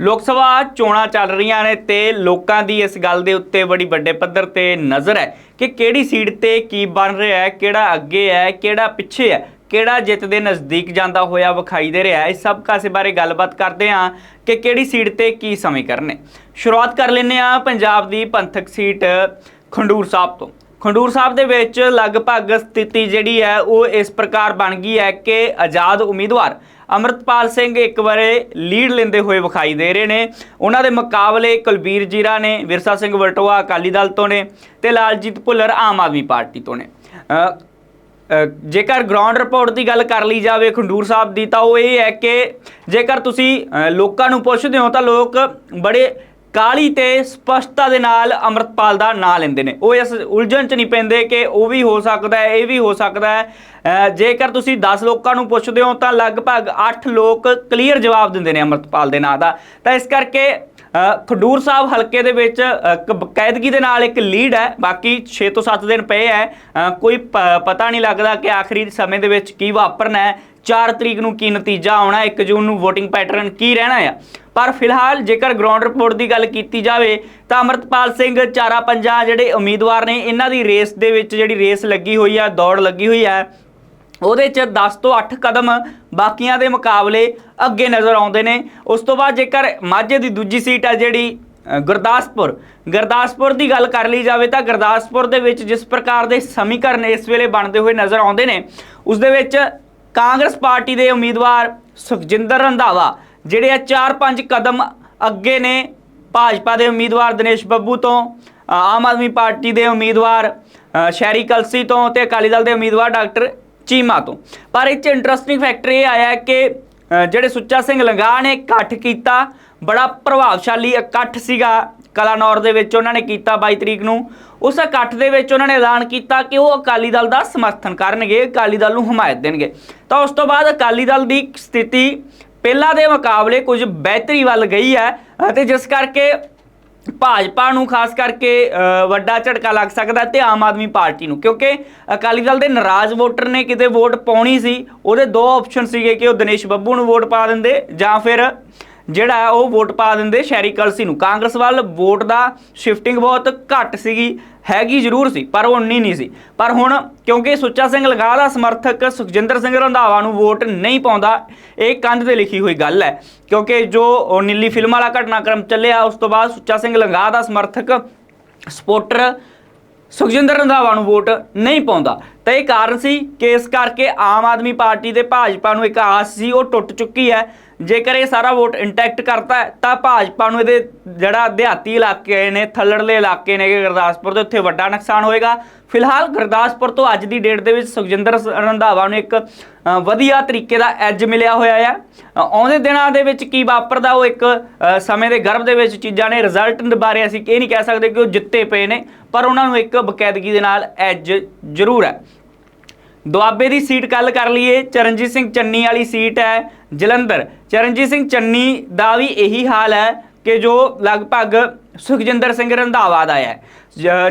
ਲੋਕ ਸਭਾ ਚੋਣਾਂ ਚੱਲ ਰਹੀਆਂ ਨੇ ਤੇ ਲੋਕਾਂ ਦੀ ਇਸ ਗੱਲ ਦੇ ਉੱਤੇ ਬੜੀ ਵੱਡੇ ਪੱਧਰ ਤੇ ਨਜ਼ਰ ਹੈ ਕਿ ਕਿਹੜੀ ਸੀਟ ਤੇ ਕੀ ਬਣ ਰਿਹਾ ਹੈ, ਕਿਹੜਾ ਅੱਗੇ ਹੈ, ਕਿਹੜਾ ਪਿੱਛੇ ਹੈ, ਕਿਹੜਾ ਜਿੱਤ ਦੇ ਨਜ਼ਦੀਕ ਜਾਂਦਾ ਹੋਇਆ ਵਿਖਾਈ ਦੇ ਰਿਹਾ ਹੈ। ਇਸ ਸਭ ਕਾਸੇ ਬਾਰੇ ਗੱਲਬਾਤ ਕਰਦੇ ਹਾਂ ਕਿ ਕਿਹੜੀ ਸੀਟ ਤੇ ਕੀ ਸਮੇਂ ਕਰਨੇ ਸ਼ੁਰੂਆਤ ਕਰ ਲੈਂਦੇ ਹਾਂ ਪੰਜਾਬ ਦੀ ਪੰਥਕ ਸੀਟ ਖੰਡੂਰ ਸਾਹਿਬ ਤੋਂ। ਖੰਡੂਰ ਸਾਹਿਬ ਦੇ ਵਿੱਚ ਲਗਭਗ ਸਥਿਤੀ ਜਿਹੜੀ ਹੈ, ਉਹ ਇਸ ਪ੍ਰਕਾਰ ਬਣ ਗਈ ਹੈ ਕਿ ਆਜ਼ਾਦ ਉਮੀਦਵਾਰ ਅਮਰਤਪਾਲ ਸਿੰਘ ਇੱਕ ਵਾਰੇ ਲੀਡ ਲੈਂਦੇ ਹੋਏ ਵਿਖਾਈ ਦੇ ਰਹੇ ਨੇ। ਉਹਨਾਂ ਦੇ ਮੁਕਾਬਲੇ ਕੁਲਬੀਰ ਜੀਰਾ ਨੇ, ਵਿਰਸਾ ਸਿੰਘ ਵਲਟੋਆ ਅਕਾਲੀ ਦਲ ਤੋਂ ਨੇ ਤੇ ਲਾਲਜੀਤ ਭੁੱਲਰ ਆਮ ਆਦਮੀ ਪਾਰਟੀ ਤੋਂ ਨੇ। ਜੇਕਰ ਗਰਾਊਂਡ ਰਿਪੋਰਟ ਦੀ ਗੱਲ ਕਰ ਲਈ ਜਾਵੇ ਖੰਡੂਰ ਸਾਹਿਬ ਦੀ ਤਾਂ ਉਹ ਇਹ ਹੈ ਕਿ ਜੇਕਰ ਤੁਸੀਂ ਲੋਕਾਂ ਨੂੰ ਪੁੱਛਦੇ ਹੋ ਤਾਂ ਲੋਕ ਬੜੇ ਕਾਲੀ ਤੇ ਸਪਸ਼ਟਤਾ ਦੇ ਨਾਲ ਅਮਰਤਪਾਲ ਦਾ ਨਾਂ ਲੈਂਦੇ ਨੇ। ਉਹ ਇਸ ਉਲਝਣ ਚ ਨਹੀਂ ਪੈਂਦੇ ਕਿ ਉਹ ਵੀ ਹੋ ਸਕਦਾ ਹੈ, ਇਹ ਵੀ ਹੋ ਸਕਦਾ ਹੈ। ਜੇਕਰ ਤੁਸੀਂ 10 ਲੋਕਾਂ ਨੂੰ ਪੁੱਛਦੇ ਹੋ ਤਾਂ ਲਗਭਗ 8 ਲੋਕ ਕਲੀਅਰ ਜਵਾਬ ਦਿੰਦੇ ਨੇ ਅਮਰਤਪਾਲ ਦੇ ਨਾਂ ਦਾ। ਤਾਂ ਇਸ ਕਰਕੇ ਖਡੂਰ ਸਾਹਿਬ ਹਲਕੇ ਦੇ ਵਿੱਚ ਬਕਾਇਦਗੀ ਦੇ ਨਾਲ ਇੱਕ ਲੀਡ ਹੈ, ਬਾਕੀ 6 ਤੋਂ 7 ਦਿਨ ਪਏ ਹੈ। ਕੋਈ ਪ- ਪਤਾ ਨਹੀਂ ਲੱਗਦਾ ਕਿ ਆਖਰੀ ਸਮੇਂ ਦੇ ਵਿੱਚ ਕੀ ਵਾਪਰਨਾ ਹੈ। 4 ਤਰੀਕ ਨੂੰ ਕੀ ਨਤੀਜਾ ਆਉਣਾ 1 ਜੂਨ ਨੂੰ VOTING ਪੈਟਰਨ ਕੀ ਰਹਿਣਾ ਆ ਪਰ ਫਿਲਹਾਲ ਜੇਕਰ ਗਰਾਊਂਡ ਰਿਪੋਰਟ ਦੀ ਗੱਲ ਕੀਤੀ ਜਾਵੇ, ਤਾਂ ਅਮਰਤਪਾਲ ਸਿੰਘ ਚਾਰਾ ਪੰਜਾ ਜਿਹੜੇ ਉਮੀਦਵਾਰ ਨੇ, ਇਹਨਾਂ ਦੀ ਰੇਸ ਦੇ ਵਿੱਚ ਜਿਹੜੀ ਰੇਸ ਲੱਗੀ ਹੋਈ ਆ, ਦੌੜ ਲੱਗੀ ਹੋਈ ਆ ਉਹਦੇ ਚ 10 ਤੋਂ 8 ਕਦਮ ਬਾਕੀਆਂ ਦੇ ਮੁਕਾਬਲੇ ਅੱਗੇ ਨਜ਼ਰ ਆਉਂਦੇ ਨੇ। ਉਸ ਤੋਂ ਬਾਅਦ ਜੇਕਰ ਮਾਝੇ ਦੀ ਦੂਜੀ ਸੀਟ ਹੈ ਜਿਹੜੀ ਗੁਰਦਾਸਪੁਰ ਗੁਰਦਾਸਪੁਰ ਦੀ ਗੱਲ ਕਰ ਲਈ ਜਾਵੇ ਤਾਂ ਗੁਰਦਾਸਪੁਰ ਦੇ ਵਿੱਚ ਜਿਸ ਪ੍ਰਕਾਰ ਦੇ ਸਮੀਕਰਨ ਇਸ ਵੇਲੇ ਬਣਦੇ ਹੋਏ ਨਜ਼ਰ ਆਉਂਦੇ ਨੇ, ਉਸ ਦੇ ਵਿੱਚ ਕਾਂਗਰਸ ਪਾਰਟੀ ਦੇ ਉਮੀਦਵਾਰ ਸੁਖਜਿੰਦਰ ਰੰਧਾਵਾ, ਜਿਹੜੇ ਆ 4-5 ਕਦਮ ਅੱਗੇ ਨੇ ਭਾਜਪਾ ਦੇ ਉਮੀਦਵਾਰ ਦਿਨੇਸ਼ ਬੱਬੂ ਤੋਂ ਆਮ ਆਦਮੀ ਪਾਰਟੀ ਦੇ ਉਮੀਦਵਾਰ ਸ਼ਹਿਰੀ ਕਲਸੀ ਤੋਂ ਤੇ ਅਕਾਲੀ ਦਲ ਦੇ ਉਮੀਦਵਾਰ ਡਾਕਟਰ ਚੀਮਾ ਤੋਂ। ਪਰ ਇਹ ਚ ਇੰਟਰਸਟਿੰਗ ਫੈਕਟਰ ਇਹ ਆਇਆ ਕਿ ਜਿਹੜੇ ਸੁੱਚਾ ਸਿੰਘ ਲੰਗਾਹ ਨੇ ਇਕੱਠ ਕੀਤਾ, ਬੜਾ ਪ੍ਰਭਾਵਸ਼ਾਲੀ ਇਕੱਠ ਸੀਗਾ ਕਲਾਨੌਰ ਦੇ ਵਿੱਚ ਉਹਨਾਂ ਨੇ ਕੀਤਾ 22 ਤਰੀਕ ਨੂੰ। ਉਸ ਇਕੱਠ ਦੇ ਵਿੱਚ ਉਹਨਾਂ ਨੇ ਐਲਾਨ ਕੀਤਾ ਕਿ ਉਹ ਅਕਾਲੀ ਦਲ ਦਾ ਸਮਰਥਨ ਕਰਨਗੇ, ਅਕਾਲੀ ਦਲ ਨੂੰ ਹਮਾਇਤ ਦੇਣਗੇ। ਤਾਂ ਉਸ ਤੋਂ ਬਾਅਦ ਅਕਾਲੀ ਦਲ ਦੀ ਸਥਿਤੀ ਪਹਿਲਾਂ ਦੇ ਮੁਕਾਬਲੇ ਕੁਝ ਬਿਹਤਰੀ ਵੱਲ ਗਈ ਹੈ ਅਤੇ ਜਿਸ ਕਰਕੇ ਭਾਜਪਾ ਨੂੰ ਖਾਸ ਕਰਕੇ ਵੱਡਾ ਝਟਕਾ ਲੱਗ ਸਕਦਾ ਤੇ ਆਮ ਆਦਮੀ ਪਾਰਟੀ ਨੂੰ, ਕਿਉਂਕਿ ਅਕਾਲੀ ਦਲ ਦੇ ਨਾਰਾਜ਼ ਵੋਟਰ ਨੇ ਕਿਤੇ ਵੋਟ ਪਾਉਣੀ ਸੀ, ਉਹਦੇ ਦੋ ਆਪਸ਼ਨ ਸੀਗੇ ਕਿ ਉਹ ਦਿਨੇਸ਼ ਬੱਬੂ ਨੂੰ ਵੋਟ ਪਾ ਦਿੰਦੇ ਜਾਂ ਫਿਰ ਜਿਹੜਾ ਉਹ ਵੋਟ ਪਾ ਦਿੰਦੇ ਸ਼ੈਰੀ ਕਲਸੀ ਨੂੰ। ਕਾਂਗਰਸ ਵੱਲ ਵੋਟ ਦਾ ਸ਼ਿਫਟਿੰਗ ਬਹੁਤ ਘੱਟ ਸੀਗੀ, ਹੈਗੀ ਜ਼ਰੂਰ ਸੀ, ਪਰ ਉਹ ਉਨੀ ਨਹੀਂ ਸੀ। ਪਰ ਹੁਣ ਕਿਉਂਕਿ ਸੁੱਚਾ ਸਿੰਘ ਲਗਾ ਦਾ ਸਮਰਥਕ ਸੁਖਜਿੰਦਰ ਸਿੰਘ ਰੰਧਾਵਾ ਨੂੰ ਵੋਟ ਨਹੀਂ ਪਾਉਂਦਾ, ਇਹ ਕੰਧ ਤੇ ਲਿਖੀ ਹੋਈ ਗੱਲ ਹੈ। ਕਿਉਂਕਿ ਜੋ ਉਹ ਨੀਲੀ ਫਿਲਮ ਵਾਲਾ ਘਟਨਾਕ੍ਰਮ ਚੱਲਿਆ, ਉਸ ਤੋਂ ਬਾਅਦ ਸੁੱਚਾ ਸਿੰਘ ਲੰਗਾ ਦਾ ਸਮਰਥਕ ਸਪੋਰਟਰ ਸੁਖਜਿੰਦਰ ਰੰਧਾਵਾ ਨੂੰ ਵੋਟ ਨਹੀਂ ਪਾਉਂਦਾ। ਤਾਂ ਇਹ ਕਾਰਨ ਸੀ ਕਿ ਇਸ ਕਰਕੇ ਆਮ ਆਦਮੀ ਪਾਰਟੀ ਦੇ ਭਾਜਪਾ ਨੂੰ ਇੱਕ ਆਸ ਸੀ, ਉਹ ਟੁੱਟ ਚੁੱਕੀ ਹੈ। ਜੇਕਰ ਇਹ ਸਾਰਾ ਵੋਟ ਇੰਟੈਕਟ ਕਰਤਾ ਤਾਂ ਭਾਜਪਾ ਨੂੰ ਇਹਦੇ ਜਿਹੜਾ ਦਿਹਾਤੀ ਇਲਾਕੇ ਨੇ, ਥੱਲੜਲੇ ਇਲਾਕੇ ਨੇ, ਗੁਰਦਾਸਪੁਰ ਦੇ ਉੱਥੇ ਵੱਡਾ ਨੁਕਸਾਨ ਹੋਏਗਾ। ਫਿਲਹਾਲ ਗੁਰਦਾਸਪੁਰ ਤੋਂ ਅੱਜ ਦੀ ਡੇਟ ਦੇ ਵਿੱਚ ਸੁਖਜਿੰਦਰ ਰੰਧਾਵਾ ਨੂੰ ਇੱਕ ਵਧੀਆ ਤਰੀਕੇ ਦਾ ਐਜ ਮਿਲਿਆ ਹੋਇਆ ਹੈ ਆਉਂਦੇ ਦਿਨਾਂ ਦੇ ਵਿੱਚ ਕੀ ਵਾਪਰਦਾ, ਉਹ ਇੱਕ ਸਮੇਂ ਦੇ ਗਰਭ ਦੇ ਵਿੱਚ ਚੀਜ਼ਾਂ ਨੇ ਰਿਜ਼ਲਟ ਬਾਰੇ ਅਸੀਂ ਇਹ ਨਹੀਂ ਕਹਿ ਸਕਦੇ ਕਿ ਉਹ ਜਿੱਤੇ ਪਏ ਨੇ, ਪਰ ਉਹਨਾਂ ਨੂੰ ਇੱਕ ਬਕਾਇਦਗੀ ਦੇ ਨਾਲ ਐਜ ਜ਼ਰੂਰ ਹੈ। ਦੁਆਬੇ ਦੀ ਸੀਟ ਗੱਲ ਕਰ ਲਈਏ। ਚਰਨਜੀਤ ਸਿੰਘ ਚੰਨੀ ਵਾਲੀ ਸੀਟ ਹੈ। ਜਲੰਧਰ। ਚਰਨਜੀਤ ਸਿੰਘ ਚੰਨੀ ਦਾ ਵੀ ਇਹੀ ਹਾਲ ਹੈ ਕਿ ਜੋ ਲਗਭਗ ਸੁਖਜਿੰਦਰ ਸਿੰਘ ਰੰਧਾਵਾ ਦਾ ਹੈ।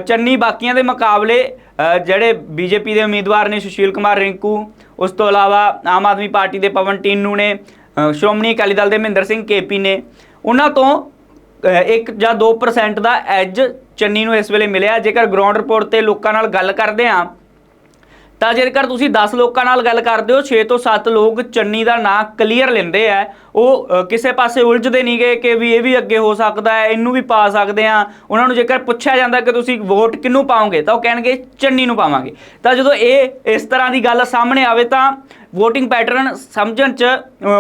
ਚੰਨੀ ਬਾਕੀਆਂ ਦੇ ਮੁਕਾਬਲੇ ਅ, ਜਿਹੜੇ ਬੀਜੇਪੀ ਦੇ ਉਮੀਦਵਾਰ ਨੇ ਸੁਸ਼ੀਲ ਕੁਮਾਰ ਰਿੰਕੂ ਉਸ ਤੋਂ ਇਲਾਵਾ ਆਮ ਆਦਮੀ ਪਾਰਟੀ ਦੇ ਪਵਨ ਟੀਨੂ ਨੇ ਸ਼੍ਰੋਮਣੀ ਅਕਾਲੀ ਦਲ ਦੇ ਮਹਿੰਦਰ ਸਿੰਘ ਕੇਪੀ ਨੇ ਉਹਨਾਂ ਤੋਂ ਅ, ਇੱਕ ਜਾਂ 2% ਦਾ ਐਜ ਚੰਨੀ ਨੂੰ ਇਸ ਵੇਲੇ ਮਿਲਿਆ। ਜੇਕਰ ਗਰਾਊਂਡ ਰਿਪੋਰਟ ਤੇ ਲੋਕਾਂ ਨਾਲ ਗੱਲ ਕਰਦੇ ਹਾਂ ਤਾਂ ਜੇਕਰ ਤੁਸੀਂ 10 ਲੋਕਾਂ ਨਾਲ ਗੱਲ ਕਰਦੇ ਹੋ 6 ਤੋਂ 7 ਲੋਕ ਚੰਨੀ ਦਾ ਨਾਂ ਕਲੀਅਰ ਲੈਂਦੇ ਆ। ਉਹ ਕਿਸੇ ਪਾਸੇ ਉਲਝਦੇ ਨਹੀਂ ਗਏ ਕਿ ਵੀ ਇਹ ਵੀ ਅੱਗੇ ਹੋ ਸਕਦਾ ਹੈ, ਇਹਨੂੰ ਵੀ ਪਾ ਸਕਦੇ ਆ ਉਹਨਾਂ ਨੂੰ ਜੇਕਰ ਪੁੱਛਿਆ ਜਾਂਦਾ ਕਿ ਤੁਸੀਂ ਵੋਟ ਕਿਹਨੂੰ ਪਾਓਗੇ, ਤਾਂ ਉਹ ਕਹਿਣਗੇ ਚੰਨੀ ਨੂੰ ਪਾਵਾਂਗੇ। ਤਾਂ ਜਦੋਂ ਇਹ, ਇਸ ਤਰ੍ਹਾਂ ਦੀ ਗੱਲ ਸਾਹਮਣੇ ਆਵੇ ਤਾਂ VOTING ਪੈਟਰਨ ਸਮਝਣ 'ਚ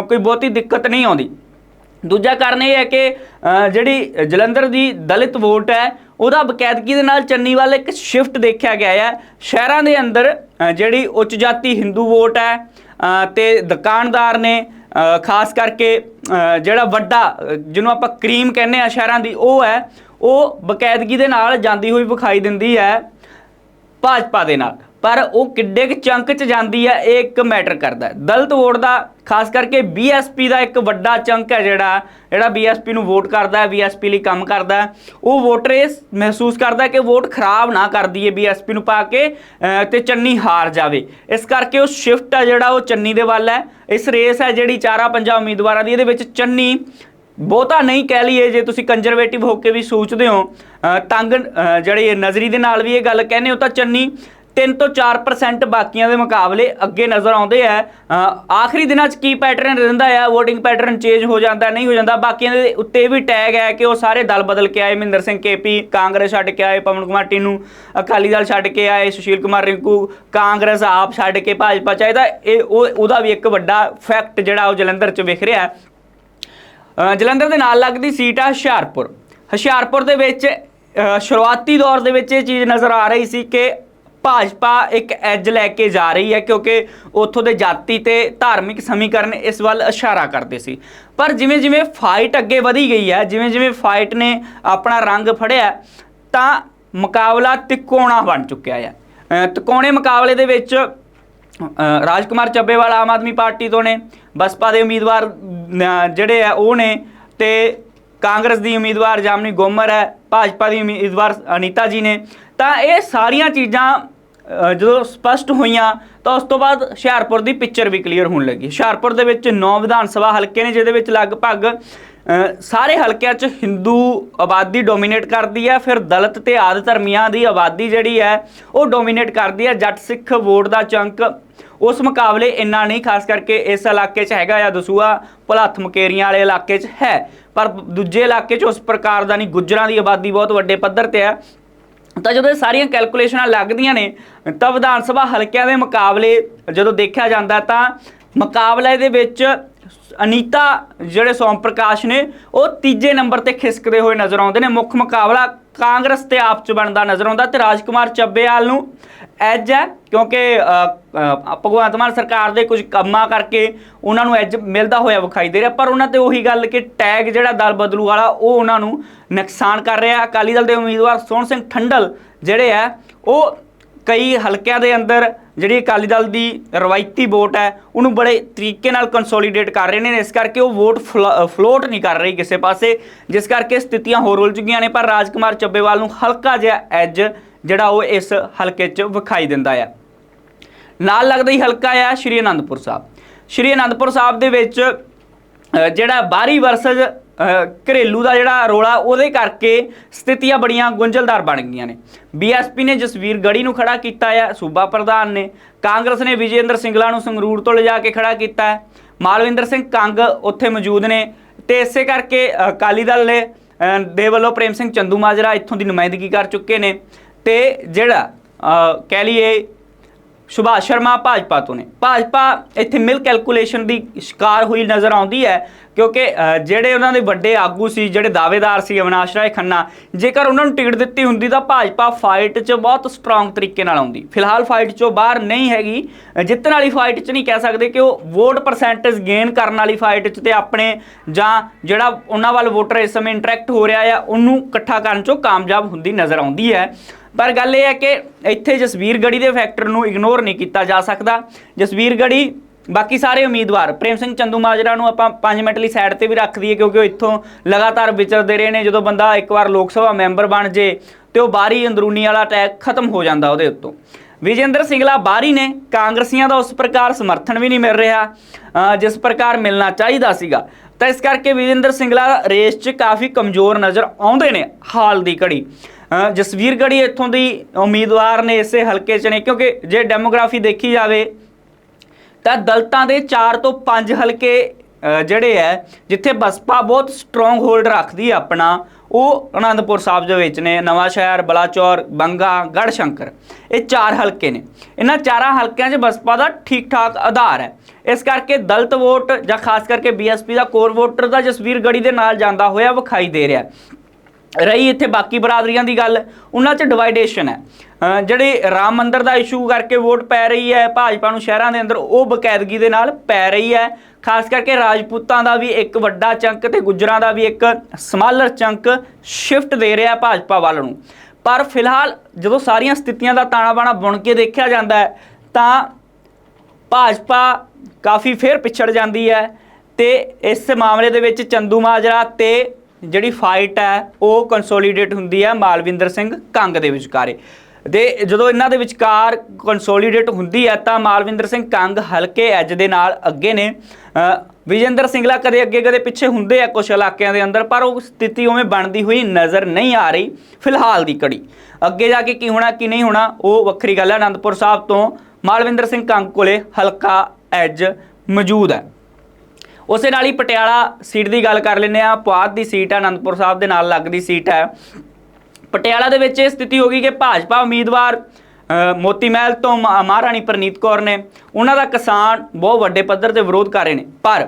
ਕੋਈ ਬਹੁਤੀ ਦਿੱਕਤ ਨਹੀਂ ਆਉਂਦੀ। ਦੂਜਾ ਕਾਰਨ ਇਹ ਹੈ ਕਿ ਜਿਹੜੀ ਜਲੰਧਰ ਦੀ ਦਲਿਤ ਵੋਟ ਹੈ ਉਹਦਾ ਬਕਾਇਦਗੀ ਦੇ ਨਾਲ? ਚੰਨੀ ਵੱਲ ਇੱਕ ਸ਼ਿਫਟ ਦੇਖਿਆ ਗਿਆ ਹੈ ਸ਼ਹਿਰਾਂ ਦੇ ਅੰਦਰ ਜਿਹੜੀ ਉੱਚ ਜਾਤੀ ਹਿੰਦੂ ਵੋਟ ਹੈ ਅ, ਤੇ ਦੁਕਾਨਦਾਰ ਨੇ ਖਾਸ ਕਰਕੇ ਜਿਹੜਾ ਵੱਡਾ ਜਿਹਨੂੰ ਆਪਾਂ ਕਰੀਮ ਕਹਿੰਦੇ ਆ ਸ਼ਹਿਰਾਂ ਦੀ ਉਹ ਹੈ ਉਹ ਬਕਾਇਦਗੀ ਦੇ ਨਾਲ? ਜਾਂਦੀ ਹੋਈ ਵਿਖਾਈ ਦਿੰਦੀ ਹੈ ਭਾਜਪਾ ਦੇ ਨਾਲ। ਪਰ ਉਹ ਕਿੱਡੇ ਕੁ ਚੰਕ ਚ ਜਾਂਦੀ ਹੈ ਇਹ ਇੱਕ ਮੈਟਰ ਕਰਦਾ ਹੈ। ਦਲਿਤ ਵੋਟ ਦਾ ਖਾਸ ਕਰਕੇ ਬੀਐਸਪੀ ਦਾ ਇੱਕ ਵੱਡਾ ਚੰਕ ਹੈ ਜਿਹੜਾ ਜਿਹੜਾ ਬੀਐਸਪੀ ਨੂੰ ਵੋਟ ਕਰਦਾ ਹੈ ਬੀਐਸਪੀ ਲਈ ਕੰਮ ਕਰਦਾ ਹੈ। ਉਹ ਵੋਟਰ ਇਹ ਮਹਿਸੂਸ ਕਰਦਾ ਕਿ ਵੋਟ ਖਰਾਬ ਨਾ ਕਰ ਦਈਏ ਬੀਐਸਪੀ ਨੂੰ ਪਾ ਕੇ ਅਹ, ਤੇ ਚੰਨੀ ਹਾਰ ਜਾਵੇ। ਇਸ ਕਰਕੇ ਉਹ ਸ਼ਿਫਟ ਹੈ ਜਿਹੜਾ ਉਹ ਚੰਨੀ ਦੇ ਵੱਲ ਹੈ। ਇਸ ਰੇਸ ਹੈ ਜਿਹੜੀ ਚਾਰਾ ਪੰਜਾਂ ਉਮੀਦਵਾਰਾਂ ਦੀ ਇਹਦੇ ਵਿੱਚ ਚੰਨੀ ਬਹੁਤਾ ਨਹੀਂ ਕਹਿ ਲਈਏ ਜੇ ਤੁਸੀਂ ਕੰਜ਼ਰਵੇਟਿਵ ਹੋ ਕੇ ਵੀ ਸੋਚਦੇ ਹੋ ਤੰਗ ਜਿਹੜੇ ਨਜ਼ਰੀ ਦੇ ਨਾਲ ਵੀ ਇਹ ਗੱਲ ਕਹਿੰਦੇ ਹੋ ਤਾਂ ਚੰਨੀ 3 ਤੋਂ 4% ਬਾਕੀਆਂ ਦੇ ਮੁਕਾਬਲੇ ਅੱਗੇ ਨਜ਼ਰ ਆਉਂਦੇ ਆ। ਆਖਰੀ ਦਿਨਾਂ 'ਚ ਕੀ ਪੈਟਰਨ ਰਹਿੰਦਾ ਆ? VOTING ਪੈਟਰਨ ਚੇਂਜ ਹੋ ਜਾਂਦਾ, ਨਹੀਂ ਹੋ ਜਾਂਦਾ? ਬਾਕੀਆਂ ਦੇ ਉੱਤੇ ਵੀ ਟੈਗ ਹੈ ਕਿ ਉਹ ਸਾਰੇ ਦਲ ਬਦਲ ਕੇ ਆਏ। ਮਹਿੰਦਰ ਸਿੰਘ ਕੇਪੀ, ਕਾਂਗਰਸ ਛੱਡ ਕੇ ਆਏ, ਪਵਨ ਕੁਮਾਰ ਟੀਨੂ, ਅਕਾਲੀ ਦਲ ਛੱਡ ਕੇ ਆਏ, ਸੁਸ਼ੀਲ ਕੁਮਾਰ ਰਿੰਕੂ, ਕਾਂਗਰਸ ਆਪ ਛੱਡ ਕੇ ਭਾਜਪਾ ਚਾਹੀਦਾ। ਇਹ ਉਹ, ਉਹਦਾ ਵੀ ਇੱਕ ਵੱਡਾ ਫੈਕਟ ਜਿਹੜਾ ਉਹ ਜਲੰਧਰ 'ਚ ਵਿਖ ਰਿਹਾ। ਜਲੰਧਰ ਦੇ ਨਾਲ ਲੱਗਦੀ ਸੀਟ ਆ ਹੁਸ਼ਿਆਰਪੁਰ। ਹੁਸ਼ਿਆਰਪੁਰ ਦੇ ਵਿੱਚ ਸ਼ੁਰੂਆਤੀ ਦੌਰ ਦੇ ਵਿੱਚ ਇਹ ਚੀਜ਼ ਨਜ਼ਰ ਆ ਰਹੀ ਸੀ ਕਿ ਭਾਜਪਾ ਇੱਕ ਐਜ ਲੈ ਕੇ ਜਾ ਰਹੀ ਹੈ ਕਿਉਂਕਿ ਉੱਥੋਂ ਦੇ ਜਾਤੀ ਤੇ ਧਾਰਮਿਕ ਸਮੀਕਰਨ ਇਸ ਵੱਲ ਇਸ਼ਾਰਾ ਕਰਦੇ ਸੀ। ਪਰ ਜਿਵੇਂ ਜਿਵੇਂ ਫਾਈਟ ਅੱਗੇ ਵਧੀ ਗਈ ਹੈ ਜਿਵੇਂ ਜਿਵੇਂ ਫਾਈਟ ਨੇ ਆਪਣਾ ਰੰਗ ਫੜਿਆ ਤਾਂ ਮੁਕਾਬਲਾ ਤਿਕੋਣਾ ਬਣ ਚੁੱਕਿਆ ਹੈ। ਤਿਕੋਣੇ ਮੁਕਾਬਲੇ ਦੇ ਵਿੱਚ ਅ, ਰਾਜਕੁਮਾਰ ਚੱਬੇਵਾਲ ਆਮ ਆਦਮੀ ਪਾਰਟੀ ਤੋਂ ਨੇ ਬਸਪਾ ਦੇ ਉਮੀਦਵਾਰ ਜਿਹੜੇ ਆ ਉਹ ਨੇ ਤੇ ਕਾਂਗਰਸ ਦੀ ਉਮੀਦਵਾਰ ਜਾਮਨੀ ਗੋਮਰ ਹੈ ਭਾਜਪਾ ਦੀ ਉਮੀਦਵਾਰ ਅਨੀਤਾ ਜੀ ਨੇ। ਤਾਂ ਇਹ ਸਾਰੀਆਂ ਚੀਜ਼ਾਂ ਜਦੋਂ ਸਪਸ਼ਟ ਹੋਈਆਂ ਤਾਂ ਉਸ ਤੋਂ ਬਾਅਦ ਹੁਸ਼ਿਆਰਪੁਰ ਦੀ ਪਿਕਚਰ ਵੀ ਕਲੀਅਰ ਹੋਣ ਲੱਗੀ। ਹੁਸ਼ਿਆਰਪੁਰ ਦੇ ਵਿੱਚ 9 ਵਿਧਾਨ ਸਭਾ ਹਲਕੇ ਨੇ, ਜਿਹਦੇ ਵਿੱਚ ਲਗਭਗ ਸਾਰੇ ਹਲਕਿਆਂ 'ਚ ਹਿੰਦੂ ਆਬਾਦੀ ਡੋਮੀਨੇਟ ਕਰਦੀ ਹੈ, ਫਿਰ ਦਲਿਤ ਤੇ ਆਦ ਧਰਮੀਆਂ ਦੀ ਆਬਾਦੀ ਜਿਹੜੀ ਹੈ, ਉਹ ਡੋਮੀਨੇਟ ਕਰਦੀ ਹੈ। ਜੱਟ ਸਿੱਖ ਵੋਟ ਦਾ ਚੰਕ ਉਸ ਮੁਕਾਬਲੇ ਇੰਨਾ ਨਹੀਂ, ਖਾਸ ਕਰਕੇ ਇਸ ਇਲਾਕੇ 'ਚ ਹੈਗਾ ਆ ਦਸੂਆ ਭਲੱਥ ਮਕੇਰੀਆਂ ਵਾਲੇ ਇਲਾਕੇ 'ਚ ਹੈ। ਪਰ ਦੂਜੇ ਇਲਾਕੇ 'ਚ ਉਸ ਪ੍ਰਕਾਰ ਦਾ ਨਹੀਂ। ਗੁੱਜਰਾਂ ਦੀ ਆਬਾਦੀ ਬਹੁਤ ਵੱਡੇ ਪੱਧਰ ਤੇ ਹੈ। ਤਾਂ ਜਦੋਂ ਇਹ ਸਾਰੀਆਂ ਕੈਲਕੂਲੇਸ਼ਨਾਂ ਲੱਗਦੀਆਂ ਨੇ, ਤਾਂ ਵਿਧਾਨ ਸਭਾ ਹਲਕਿਆਂ ਦੇ ਮੁਕਾਬਲੇ ਜਦੋਂ ਦੇਖਿਆ ਜਾਂਦਾ ਤਾਂ ਮੁਕਾਬਲੇ ਦੇ ਵਿੱਚ ਅਨੀਤਾ, ਜਿਹੜੇ ਸੋਮ ਪ੍ਰਕਾਸ਼ ਨੇ, ਉਹ ਤੀਜੇ ਨੰਬਰ ਤੇ ਖਿਸਕਦੇ ਹੋਏ ਨਜ਼ਰ ਆਉਂਦੇ ਨੇ। ਮੁੱਖ ਮੁਕਾਬਲਾ ਕਾਂਗਰਸ ਤੇ ਆਪ ਚ ਬਣਦਾ ਨਜ਼ਰ ਆਉਂਦਾ ਤੇ ਰਾਜਕੁਮਾਰ ਚੱਬੇਵਾਲ ਨੂੰ ਐਜ ਹੈ, ਕਿਉਂਕਿ ਭਗਵੰਤ ਮਾਨ ਸਰਕਾਰ ਦੇ ਕੁਝ ਕੰਮਾਂ ਕਰਕੇ ਉਹਨਾਂ ਨੂੰ ਐਜ ਮਿਲਦਾ ਹੋਇਆ ਵਿਖਾਈ ਦੇ ਰਿਹਾ, ਪਰ ਉਹਨਾਂ ਤੇ ਉਹੀ ਗੱਲ ਕਿ ਟੈਗ ਜਿਹੜਾ ਦਲ ਬਦਲੂ ਵਾਲਾ, ਉਹ ਉਹਨਾਂ ਨੂੰ ਨੁਕਸਾਨ ਕਰ ਰਿਹਾ ਅਕਾਲੀ ਦਲ ਦੇ ਉਮੀਦਵਾਰ ਸੋਹਣ ਸਿੰਘ ਠੰਡਲ ਜਿਹੜੇ ਆ ਉਹ ਕਈ ਹਲਕਿਆਂ ਦੇ ਅੰਦਰ ਜਿਹੜੀ ਅਕਾਲੀ ਦਲ ਦੀ ਰਵਾਇਤੀ ਵੋਟ ਹੈ, ਉਹਨੂੰ ਬੜੇ ਤਰੀਕੇ ਨਾਲ ਕੰਸੋਲੀਡੇਟ ਕਰ ਰਹੇ ਨੇ, ਇਸ ਕਰਕੇ ਉਹ ਵੋਟ ਫਲੋਟ ਨਹੀਂ ਕਰ ਰਹੀ ਕਿਸੇ ਪਾਸੇ, ਜਿਸ ਕਰਕੇ ਸਥਿਤੀਆਂ ਹੋਰ ਉਲਝ ਗਈਆਂ ਨੇ, ਪਰ ਰਾਜਕੁਮਾਰ ਚੱਬੇਵਾਲ ਨੂੰ ਹਲਕਾ ਜਿਹਾ ਐਜ ਜਿਹੜਾ ਉਹ ਇਸ ਹਲਕੇ 'ਚ ਵਿਖਾਈ ਦਿੰਦਾ ਆ। ਨਾਲ ਲੱਗਦਾ ਹੀ ਹਲਕਾ ਆ ਸ਼੍ਰੀ ਅਨੰਦਪੁਰ ਸਾਹਿਬ। ਸ਼੍ਰੀ ਅਨੰਦਪੁਰ ਸਾਹਿਬ ਦੇ ਵਿੱਚ ਜਿਹੜਾ ਬਾਹਰੀ ਵਰਸਜ ਘਰੇਲੂ ਦਾ ਜਿਹੜਾ ਰੋਲਾ, ਉਹਦੇ ਕਰਕੇ ਸਥਿਤੀਆਂ ਬੜੀਆਂ ਗੁੰਝਲਦਾਰ ਬਣ ਗਈਆਂ ਨੇ। ਬੀਐਸਪੀ ਨੇ ਜਸਵੀਰ ਗੜੀ ਨੂੰ ਖੜਾ ਕੀਤਾ ਹੈ ਸੂਬਾ ਪ੍ਰਧਾਨ ਨੇ। ਕਾਂਗਰਸ ਨੇ ਵਿਜੇਂਦਰ ਸਿੰਗਲਾ ਨੂੰ ਸੰਗਰੂਰ ਤੋਂ ਲਿਜਾ ਕੇ ਖੜਾ ਕੀਤਾ। ਹੈ ਮਾਲਵਿੰਦਰ ਸਿੰਘ ਕੰਗ ਉੱਥੇ ਮੌਜੂਦ ਨੇ ਤੇ ਇਸੇ ਕਰਕੇ ਅਕਾਲੀ ਦਲ ਨੇ ਦੇ ਵੱਲੋਂ ਪ੍ਰੇਮ ਸਿੰਘ ਚੰਦੂ ਮਾਜਰਾ ਇੱਥੋਂ ਦੀ ਨੁਮਾਇੰਦਗੀ ਕਰ ਚੁੱਕੇ ਨੇ। ਤੇ ਜਿਹੜਾ ਕਹਿ ਲਈਏ ਸੁਭਾਸ਼ ਸ਼ਰਮਾ ਭਾਜਪਾ ਤੋਂ ਨੇ। ਭਾਜਪਾ ਇੱਥੇ ਮਿਲ ਕੈਲਕੂਲੇਸ਼ਨ ਦੀ ਸ਼ਿਕਾਰ ਹੋਈ ਨਜ਼ਰ ਆਉਂਦੀ ਹੈ, ਕਿਉਂਕਿ ਜਿਹੜੇ ਉਹਨਾਂ ਦੇ ਵੱਡੇ ਆਗੂ ਸੀ, ਜਿਹੜੇ ਦਾਅਵੇਦਾਰ ਸੀ ਅਵਿਨਾਸ਼ ਰਾਏ ਖੰਨਾ, ਜੇਕਰ ਉਹਨਾਂ ਨੂੰ ਟਿਕਟ ਦਿੱਤੀ ਹੁੰਦੀ ਤਾਂ ਭਾਜਪਾ ਫਾਈਟ 'ਚ ਬਹੁਤ ਸਟਰੋਂਗ ਤਰੀਕੇ ਨਾਲ ਆਉਂਦੀ। ਫਿਲਹਾਲ ਫਾਈਟ 'ਚੋਂ ਬਾਹਰ ਨਹੀਂ ਹੈਗੀ। ਜਿੱਤਣ ਵਾਲੀ ਫਾਈਟ 'ਚ ਨਹੀਂ ਕਹਿ ਸਕਦੇ ਕਿ ਉਹ ਵੋਟ ਪਰਸੈਂਟੇਜ ਗੇਨ ਕਰਨ ਵਾਲੀ ਫਾਈਟ 'ਚ ਤੇ ਆਪਣੇ ਜਾਂ ਜਿਹੜਾ ਉਹਨਾਂ ਵੱਲ ਵੋਟਰ ਇਸ ਸਮੇਂ ਇੰਟਰੈਕਟ ਹੋ ਰਿਹਾ ਆ, ਉਹਨੂੰ ਇਕੱਠਾ ਕਰਨ 'ਚੋਂ ਕਾਮਯਾਬ ਹੁੰਦੀ ਨਜ਼ਰ ਆਉਂਦੀ ਹੈ। ਪਰ ਗੱਲ ਇਹ ਹੈ ਕਿ ਇੱਥੇ ਜਸਵੀਰ ਗੜੀ ਦੇ ਫੈਕਟਰ ਨੂੰ ਇਗਨੋਰ ਨਹੀਂ ਕੀਤਾ ਜਾ ਸਕਦਾ। ਜਸਵੀਰ ਗੜੀ ਬਾਕੀ ਸਾਰੇ ਉਮੀਦਵਾਰ, ਪ੍ਰੇਮ ਸਿੰਘ ਚੰਦੂ ਮਾਜਰਾ ਨੂੰ ਆਪਾਂ 5 ਮਿੰਟ ਲਈ ਸਾਈਡ ਤੇ ਵੀ ਰੱਖ ਦਈਏ ਕਿਉਂਕਿ ਉਹ ਇੱਥੋਂ ਲਗਾਤਾਰ ਵਿਚਰਦੇ ਰਹੇ ਨੇ। ਜਦੋਂ ਬੰਦਾ ਇੱਕ ਵਾਰ ਲੋਕ ਸਭਾ ਮੈਂਬਰ ਬਣ ਜੇ ਤੇ ਉਹ ਬਾਹਰੀ ਅੰਦਰੂਨੀ ਵਾਲਾ ਅਟੈਕ ਖਤਮ ਹੋ ਜਾਂਦਾ ਉਹਦੇ ਉੱਤੋਂ। ਵਿਜੇਂਦਰ ਸਿੰਗਲਾ ਬਾਹਰੀ ਨੇ, ਕਾਂਗਰਸੀਆਂ ਦਾ ਉਸ ਪ੍ਰਕਾਰ ਸਮਰਥਨ ਵੀ ਨਹੀਂ ਮਿਲ ਰਿਹਾ ਜਿਸ ਪ੍ਰਕਾਰ ਮਿਲਣਾ ਚਾਹੀਦਾ ਸੀਗਾ। ਤਾਂ ਇਸ ਕਰਕੇ ਵਿਜੇਂਦਰ ਸਿੰਗਲਾ ਰੇਸ 'ਚ ਕਾਫੀ ਕਮਜ਼ੋਰ ਨਜ਼ਰ ਆਉਂਦੇ ਨੇ ਹਾਲ ਦੀ ਘੜੀ। ਜਸਵੀਰ ਗੜੀ ਇੱਥੋਂ ਦੀ ਉਮੀਦਵਾਰ ਨੇ ਇਸੇ ਹਲਕੇ 'ਚ ਨੇ, ਕਿਉਂਕਿ ਜੇ ਡੈਮੋਗ੍ਰਾਫੀ ਦੇਖੀ ਜਾਵੇ ਤਾਂ ਦਲਤਾਂ ਦੇ 4 ਤੋਂ 5 ਹਲਕੇ ਜਿਹੜੇ ਹੈ ਜਿੱਥੇ ਬਸਪਾ ਬਹੁਤ ਸਟਰੋਂਗ ਹੋਲਡ ਰੱਖਦੀ ਹੈ ਆਪਣਾ, ਉਹ ਅਨੰਦਪੁਰ ਸਾਹਿਬ ਦੇ ਵਿੱਚ ਨੇ ਨਵਾਂ ਸ਼ਹਿਰ ਬਲਾਚੌਰ, ਬੰਗਾ ਗੜ੍ਹ ਸ਼ੰਕਰ ਇਹ ਚਾਰ ਹਲਕੇ ਨੇ। ਇਹਨਾਂ ਚਾਰਾਂ ਹਲਕਿਆਂ 'ਚ ਬਸਪਾ ਦਾ ਠੀਕ ਠਾਕ ਆਧਾਰ ਹੈ ਇਸ ਕਰਕੇ ਦਲਤ ਵੋਟ ਜਾਂ ਖਾਸ ਕਰਕੇ ਬੀਐਸਪੀ ਦਾ ਕੋਰ ਵੋਟਰ ਦਾ ਜਸਵੀਰ ਗੜੀ ਦੇ ਨਾਲ ਜਾਂਦਾ ਹੋਇਆ ਵਿਖਾਈ ਦੇ ਰਿਹਾ। ਰਹੀ ਇੱਥੇ ਬਾਕੀ ਬਰਾਦਰੀਆਂ ਦੀ ਗੱਲ, ਉਹਨਾਂ 'ਚ ਡਿਵਾਈਡੇਸ਼ਨ ਹੈ। ਅਹ ਜਿਹੜੇ ਰਾਮ ਮੰਦਰ ਦਾ ਇਸ਼ੂ ਕਰਕੇ ਵੋਟ ਪੈ ਰਹੀ ਹੈ, ਭਾਜਪਾ ਨੂੰ ਸ਼ਹਿਰਾਂ ਦੇ ਅੰਦਰ ਉਹ ਬਕਾਇਦਗੀ ਦੇ ਨਾਲ ਪੈ ਰਹੀ ਹੈ। ਖਾਸ ਕਰਕੇ ਰਾਜਪੂਤਾਂ ਦਾ ਵੀ ਇੱਕ ਵੱਡਾ ਚੰਕ ਤੇ ਗੁੱਜਰਾਂ ਦਾ ਵੀ ਇੱਕ ਸਮਾਲਰ ਚੰਕ ਸ਼ਿਫਟ ਦੇ ਰਿਹਾ ਭਾਜਪਾ ਵੱਲ ਨੂੰ। ਪਰ ਫਿਲਹਾਲ ਜਦੋਂ ਸਾਰੀਆਂ ਸਥਿਤੀਆਂ ਦਾ ਤਾਣਾ ਬਾਣਾ ਬੁਣ ਕੇ ਦੇਖਿਆ ਜਾਂਦਾ ਹੈ, ਤਾਂ ਭਾਜਪਾ ਕਾਫੀ ਫੇਰ ਪਿਛੜ ਜਾਂਦੀ ਹੈ ਤੇ ਇਸ ਮਾਮਲੇ ਦੇ ਵਿੱਚ ਚੰਦੂ ਮਾਜਰਾ ਤੇ ਜਿਹੜੀ ਫਾਈਟ ਹੈ, ਉਹ ਕੰਸੋਲੀਡੇਟ ਹੁੰਦੀ ਹੈ ਮਾਲਵਿੰਦਰ ਸਿੰਘ ਕੰਗ ਦੇ ਵਿਚਕਾਰੇ। ਦੇ ਜਦੋਂ ਇਹਨਾਂ ਦੇ ਵਿਚਕਾਰ ਕੰਸੋਲੀਡੇਟ ਹੁੰਦੀ ਹੈ, ਤਾਂ ਮਾਲਵਿੰਦਰ ਸਿੰਘ ਕੰਗ ਹਲਕੇ ਐਜ ਦੇ ਨਾਲ ਅੱਗੇ ਨੇ। ਵਿਜੇਂਦਰ ਸਿੰਗਲਾ ਕਦੇ ਅੱਗੇ, ਕਦੇ ਪਿੱਛੇ ਹੁੰਦੇ ਆ ਕੁਝ ਇਲਾਕਿਆਂ ਦੇ ਅੰਦਰ, ਪਰ ਉਹ ਸਥਿਤੀ ਉਵੇਂ ਬਣਦੀ ਹੋਈ ਨਜ਼ਰ ਨਹੀਂ ਆ ਰਹੀ ਫਿਲਹਾਲ ਦੀ ਕੜੀ ਅੱਗੇ ਜਾ ਕੇ ਕੀ ਹੋਣਾ, ਕੀ ਨਹੀਂ ਹੋਣਾ, ਉਹ ਵੱਖਰੀ ਗੱਲ ਹੈ। ਅਨੰਦਪੁਰ ਸਾਹਿਬ ਤੋਂ ਮਾਲਵਿੰਦਰ ਸਿੰਘ ਕੰਗ ਕੋਲੇ ਹਲਕਾ ਐਜ ਮੌਜੂਦ ਹੈ। ਉਸੇ ਨਾਲ ਹੀ ਪਟਿਆਲਾ ਸੀਟ ਦੀ ਗੱਲ ਕਰ ਲੈਂਦੇ ਆ ਪੁਆਧ ਦੀ ਸੀਟ ਹੈ ਅਨੰਦਪੁਰ ਸਾਹਿਬ ਦੇ ਨਾਲ ਲੱਗਦੀ ਸੀਟ ਹੈ। ਪਟਿਆਲਾ ਦੇ ਵਿੱਚ ਇਹ ਸਥਿਤੀ ਹੋ ਗਈ ਕਿ ਭਾਜਪਾ ਉਮੀਦਵਾਰ ਮੋਤੀ ਮਹਿਲ ਤੋਂ ਮਾ- ਮਹਾਰਾਣੀ ਪ੍ਰਨੀਤ ਕੌਰ ਨੇ ਉਹਨਾਂ ਦਾ ਕਿਸਾਨ ਬਹੁਤ ਵੱਡੇ ਪੱਧਰ ਤੇ ਵਿਰੋਧ ਕਰ ਰਹੇ ਨੇ। ਪਰ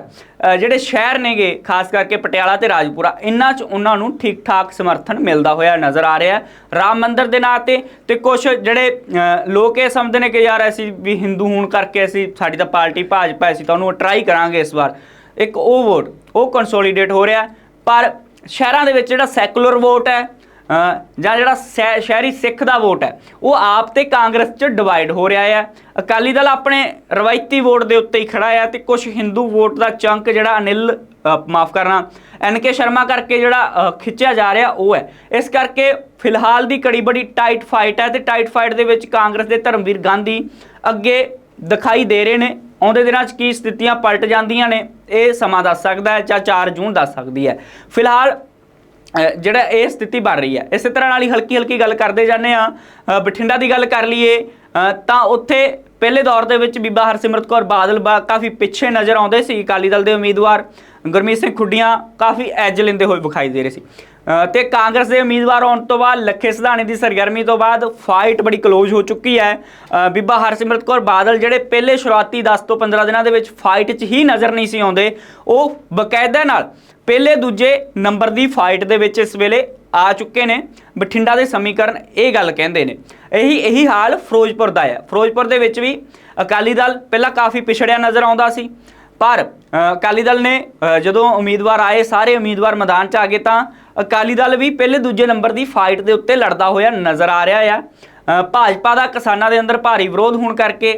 ਜਿਹੜੇ ਸ਼ਹਿਰ ਨੇਗੇ ਖਾਸ ਕਰਕੇ ਪਟਿਆਲਾ ਤੇ ਰਾਜਪੁਰਾ ਇਹਨਾਂ 'ਚ ਉਹਨਾਂ ਨੂੰ ਠੀਕ ਠਾਕ ਸਮਰਥਨ ਮਿਲਦਾ ਹੋਇਆ ਨਜ਼ਰ ਆ ਰਿਹਾ ਰਾਮ ਮੰਦਿਰ ਦੇ ਨਾਂ ਤੇ ਤੇ ਕੁਝ ਜਿਹੜੇ ਲੋਕ ਇਹ ਸਮਝਦੇ ਨੇ ਕਿ ਯਾਰ ਅਸੀਂ ਵੀ ਹਿੰਦੂ ਹੋਣ ਕਰਕੇ ਅਸੀਂ ਸਾਡੀ ਤਾਂ ਪਾਰਟੀ ਭਾਜਪਾ ਹੈ, ਅਸੀਂ ਤਾਂ ਉਹਨੂੰ ਟਰਾਈ ਕਰਾਂਗੇ ਇਸ ਵਾਰ। ਇੱਕ ਉਹ ਵੋਟ ਉਹ ਕੰਸੋਲੀਡੇਟ ਹੋ ਰਿਹਾ, ਪਰ ਸ਼ਹਿਰਾਂ ਦੇ ਵਿੱਚ ਜਿਹੜਾ ਸੈਕੂਲਰ ਵੋਟ ਹੈ ਜਾਂ ਜਿਹੜਾ ਸ਼ਹਿ- ਸ਼ਹਿਰੀ ਸਿੱਖ ਦਾ ਵੋਟ ਹੈ, ਉਹ ਆਪ ਤੇ ਕਾਂਗਰਸ 'ਚ ਡਿਵਾਈਡ ਹੋ ਰਿਹਾ ਹੈ ਅਕਾਲੀ ਦਲ ਆਪਣੇ ਰਵਾਇਤੀ ਵੋਟ ਦੇ ਉੱਤੇ ਹੀ ਖੜਾ ਹੈ ਤੇ ਕੁਝ ਹਿੰਦੂ ਵੋਟ ਦਾ ਚੰਕ ਜਿਹੜਾ ਅਨਿਲ ਮਾਫ ਕਰਨਾ, ਐਨ ਕੇ ਸ਼ਰਮਾ ਕਰਕੇ ਜਿਹੜਾ ਖਿੱਚਿਆ ਜਾ ਰਿਹਾ, ਉਹ ਹੈ। ਇਸ ਕਰਕੇ ਫਿਲਹਾਲ ਦੀ ਕੜੀ ਬੜੀ ਟਾਈਟ ਫਾਈਟ ਹੈ ਤੇ ਟਾਈਟ ਫਾਈਟ ਦੇ ਵਿੱਚ ਕਾਂਗਰਸ ਦੇ ਧਰਮਵੀਰ ਗਾਂਧੀ ਅੱਗੇ ਦਿਖਾਈ ਦੇ ਰਹੇ ਨੇ। ਆਉਂਦੇ ਦਿਨਾਂ 'ਚ ਕੀ ਸਥਿਤੀਆਂ ਪਲਟ ਜਾਂਦੀਆਂ ਨੇ, ਇਹ ਸਮਾਂ ਦੱਸ ਸਕਦਾ ਹੈ ਜਾਂ 4 ਜੂਨ ਦੱਸ ਸਕਦੀ ਹੈ। ਫਿਲਹਾਲ ਜਿਹੜਾ ਇਹ ਸਥਿਤੀ ਬਣ ਰਹੀ ਹੈ, ਇਸੇ ਤਰ੍ਹਾਂ ਨਾਲ ਹੀ ਹਲਕੀ ਹਲਕੀ ਗੱਲ ਕਰਦੇ ਜਾਂਦੇ ਆ ਬਠਿੰਡਾ ਦੀ ਗੱਲ ਕਰ ਲਈਏ ਤਾਂ ਉੱਥੇ ਪਹਿਲੇ ਦੌਰ ਦੇ ਵਿੱਚ ਬੀਬਾ ਹਰਸਿਮਰਤ ਕੌਰ ਬਾਦਲ ਬਾ, ਕਾਫੀ ਪਿੱਛੇ ਨਜ਼ਰ ਆਉਂਦੇ ਸੀ ਅਕਾਲੀ ਦਲ ਦੇ ਉਮੀਦਵਾਰ। ਗੁਰਮੀਤ ਸਿੰਘ ਖੁੱਡੀਆਂ ਕਾਫੀ ਐਜ ਲੈਂਦੇ ਹੋਏ ਵਿਖਾਈ ਦੇ ਰਹੇ ਸੀ। ਤੇ ਕਾਂਗਰਸ ਦੇ ਉਮੀਦਵਾਰ ਆਉਣ ਤੋਂ ਬਾਅਦ ਲੱਖੇ ਸਿਧਾਣੇ ਦੀ ਸਰਗਰਮੀ ਤੋਂ ਬਾਅਦ ਫਾਈਟ ਬੜੀ ਕਲੋਜ਼ ਹੋ ਚੁੱਕੀ ਹੈ। ਬੀਬਾ ਹਰਸਿਮਰਤ ਕੌਰ ਬਾਦਲ ਜਿਹੜੇ ਪਹਿਲੇ ਸ਼ੁਰੂਆਤੀ 10 ਤੋਂ 15 ਦਿਨਾਂ ਦੇ ਵਿੱਚ ਫਾਈਟ 'ਚ ਹੀ ਨਜ਼ਰ ਨਹੀਂ ਸੀ ਆਉਂਦੇ, ਉਹ ਬਕਾਇਦਾ ਨਾਲ ਪਹਿਲੇ ਦੂਜੇ ਨੰਬਰ ਦੀ ਫਾਈਟ ਦੇ ਵਿੱਚ ਇਸ ਵੇਲੇ ਆ ਚੁੱਕੇ ਨੇ। ਬਠਿੰਡਾ ਦੇ ਸਮੀਕਰਨ ਇਹ ਗੱਲ ਕਹਿੰਦੇ ਨੇ। ਇਹੀ ਇਹੀ ਹਾਲ ਫਿਰੋਜ਼ਪੁਰ ਦਾ ਹੈ। ਫਿਰੋਜ਼ਪੁਰ ਦੇ ਵਿੱਚ ਵੀ ਅਕਾਲੀ ਦਲ ਪਹਿਲਾਂ ਕਾਫੀ ਪਿਛੜਿਆ ਨਜ਼ਰ ਆਉਂਦਾ ਸੀ, ਪਰ ਅਕਾਲੀ ਦਲ ਨੇ ਜਦੋਂ ਉਮੀਦਵਾਰ ਆਏ, ਸਾਰੇ ਉਮੀਦਵਾਰ ਮੈਦਾਨ 'ਚ ਆ ਗਏ ਤਾਂ ਅਕਾਲੀ ਦਲ ਵੀ ਪਹਿਲੇ ਦੂਜੇ ਨੰਬਰ ਦੀ ਫਾਈਟ ਦੇ ਉੱਤੇ ਲੜਦਾ ਹੋਇਆ ਨਜ਼ਰ ਆ ਰਿਹਾ ਆ। ਭਾਜਪਾ ਦਾ ਕਿਸਾਨਾਂ ਦੇ ਅੰਦਰ ਭਾਰੀ ਵਿਰੋਧ ਹੋਣ ਕਰਕੇ